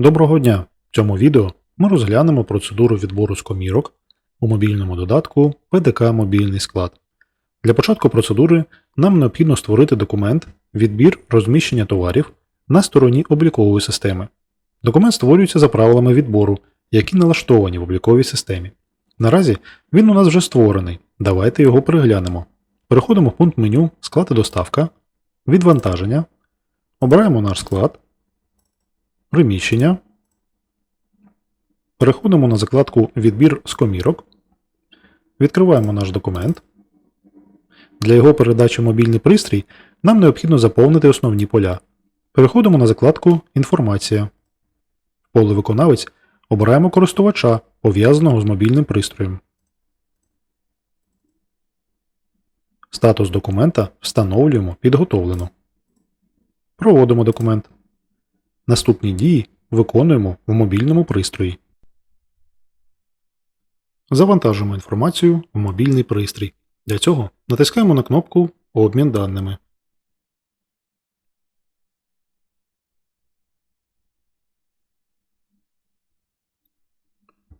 Доброго дня! В цьому відео ми розглянемо процедуру відбору з комірок у мобільному додатку PDK Мобільний склад. Для початку процедури нам необхідно створити документ Відбір розміщення товарів на стороні облікової системи. Документ створюється за правилами відбору, які налаштовані в обліковій системі. Наразі він у нас вже створений. Давайте його переглянемо. Переходимо в пункт меню Склад і доставка, відвантаження, обираємо наш склад приміщення. Переходимо на закладку Відбір з комірок. Відкриваємо наш документ. Для його передачі мобільний пристрій нам необхідно заповнити основні поля. Переходимо на закладку Інформація. В поле Виконавець обираємо користувача, пов'язаного з мобільним пристроєм. Статус документа встановлюємо Підготовлено. Проводимо документ. Наступні дії виконуємо в мобільному пристрої. Завантажимо інформацію в мобільний пристрій. Для цього натискаємо на кнопку Обмін даними.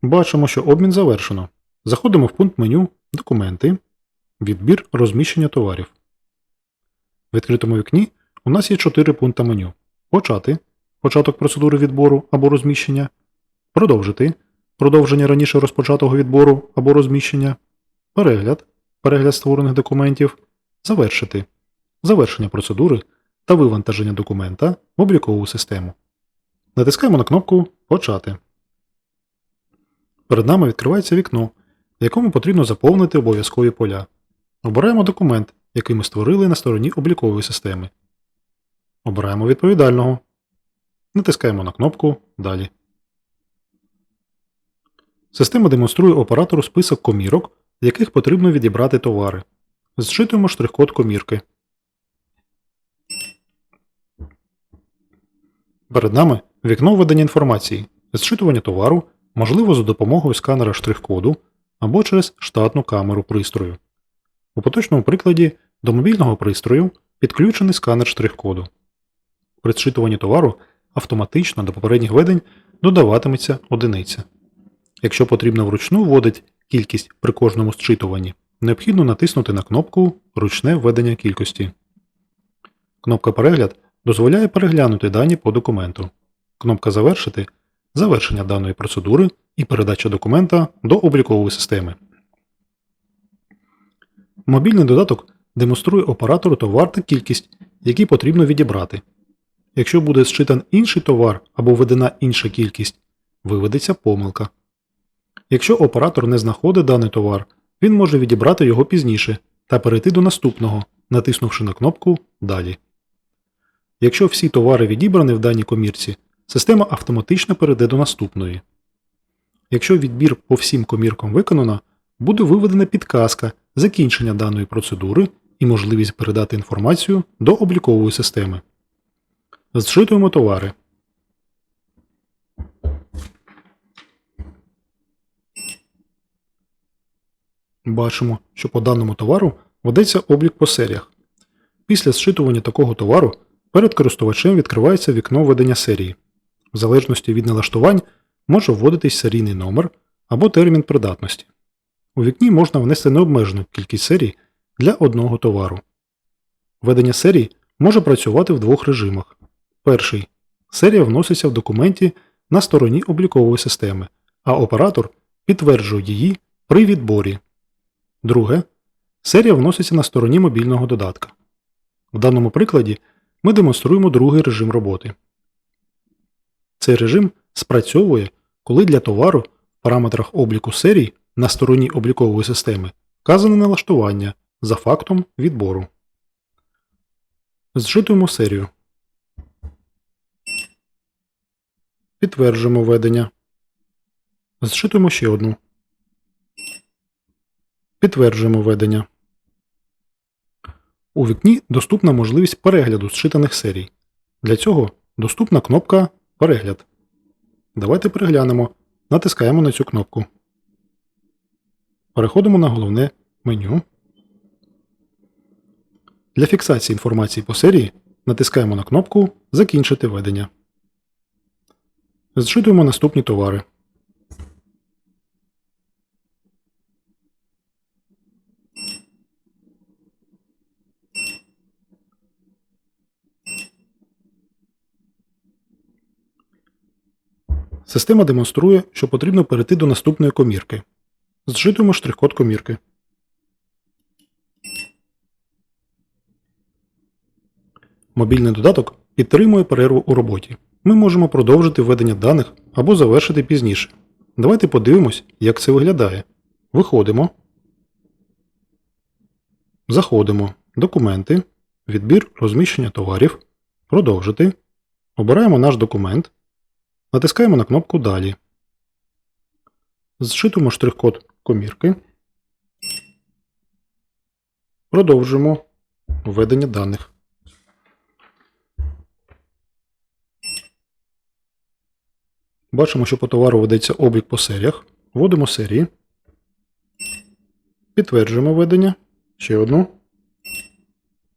Бачимо, що обмін завершено. Заходимо в пункт меню Документи, Відбір розміщення товарів. В відкритому вікні у нас є 4 пункти меню. Почати початок процедури відбору або розміщення, продовжити продовження раніше розпочатого відбору або розміщення, перегляд, перегляд створених документів, завершити, завершення процедури та вивантаження документа в облікову систему. Натискаємо на кнопку Почати. Перед нами відкривається вікно, в якому потрібно заповнити обов'язкові поля. Обираємо документ, який ми створили на стороні облікової системи. Обираємо відповідального. Натискаємо на кнопку Далі. Система демонструє оператору список комірок, з яких потрібно відібрати товари. Зчитуємо штрих-код комірки. Перед нами вікно введення інформації. Зчитування товару можливо за допомогою сканера штрих-коду або через штатну камеру пристрою. У поточному прикладі до мобільного пристрою підключений сканер штрих-коду. При зчитуванні товару автоматично до попередніх ведень додаватиметься одиниця. Якщо потрібно вручну вводити кількість при кожному зчитуванні, необхідно натиснути на кнопку Ручне введення кількості. Кнопка Перегляд дозволяє переглянути дані по документу. Кнопка Завершити завершення даної процедури і передача документа до облікової системи. Мобільний додаток демонструє оператору товар та кількість, які потрібно відібрати. Якщо буде зчитан інший товар або введена інша кількість, виведеться помилка. Якщо оператор не знаходить даний товар, він може відібрати його пізніше та перейти до наступного, натиснувши на кнопку Далі. Якщо всі товари відібрані в даній комірці, система автоматично перейде до наступної. Якщо відбір по всім коміркам виконано, буде виведена підказка закінчення даної процедури і можливість передати інформацію до облікової системи. Зчитуємо товари. Бачимо, що по даному товару ведеться облік по серіях. Після зчитування такого товару перед користувачем відкривається вікно ведення серії. В залежності від налаштувань може вводитись серійний номер або термін придатності. У вікні можна внести необмежену кількість серій для одного товару. Ведення серій може працювати в двох режимах. Перший. Серія вноситься в документі на стороні облікової системи, а оператор підтверджує її при відборі. Друге. Серія вноситься на стороні мобільного додатка. В даному прикладі ми демонструємо другий режим роботи. Цей режим спрацьовує, коли для товару в параметрах обліку серій на стороні облікової системи вказане налаштування за фактом відбору. Зчитуємо серію. Підтверджуємо введення. Зчитуємо ще одну. Підтверджуємо введення. У вікні доступна можливість перегляду зчитаних серій. Для цього доступна кнопка Перегляд. Давайте переглянемо. Натискаємо на цю кнопку. Переходимо на головне меню. Для фіксації інформації по серії натискаємо на кнопку Закінчити ведення. Зчитуємо наступні товари. Система демонструє, що потрібно перейти до наступної комірки. Зчитуємо штрих-код комірки. Мобільний додаток підтримує перерву у роботі. Ми можемо продовжити введення даних або завершити пізніше. Давайте подивимось, як це виглядає. Виходимо. Заходимо. Документи. Відбір розміщення товарів. Продовжити. Обираємо наш документ. Натискаємо на кнопку Далі. Зшитуємо штрих-код комірки. Продовжуємо введення даних. Бачимо, що по товару ведеться облік по серіях. Вводимо серії. Підтверджуємо введення. Ще одну.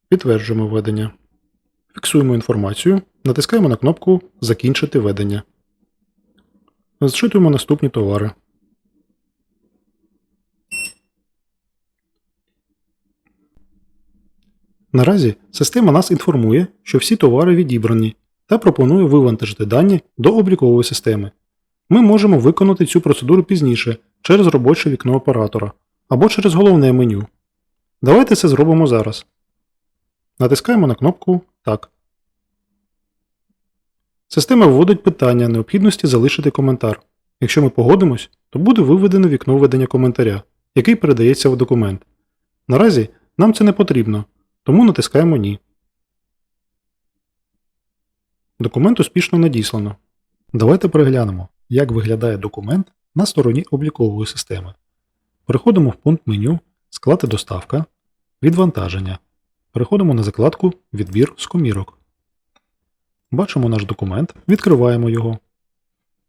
Підтверджуємо введення. Фіксуємо інформацію. Натискаємо на кнопку Закінчити ведення. Зчитуємо наступні товари. Наразі система нас інформує, що всі товари відібрані та пропонує вивантажити дані до облікової системи. Ми можемо виконати цю процедуру пізніше через робоче вікно оператора або через головне меню. Давайте це зробимо зараз. Натискаємо на кнопку Так. Система вводить питання необхідності залишити коментар. Якщо ми погодимось, то буде виведено вікно введення коментаря, який передається в документ. Наразі нам це не потрібно, тому натискаємо Ні. Документ успішно надіслано. Давайте переглянемо, як виглядає документ на стороні облікової системи. Переходимо в пункт меню Склад і доставка, Відвантаження. Переходимо на закладку Відбір з комірок. Бачимо наш документ, відкриваємо його.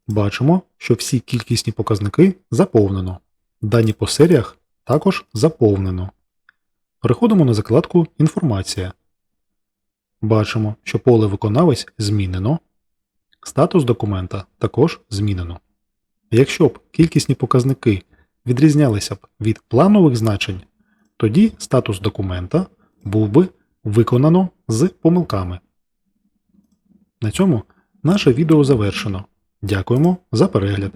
Бачимо, що всі кількісні показники заповнено. Дані по серіях також заповнено. Переходимо на закладку Інформація. Бачимо, що поле виконавець змінено. Статус документа також змінено. Якщо б кількісні показники відрізнялися б від планових значень, тоді статус документа був би виконано з помилками. На цьому наше відео завершено. Дякуємо за перегляд.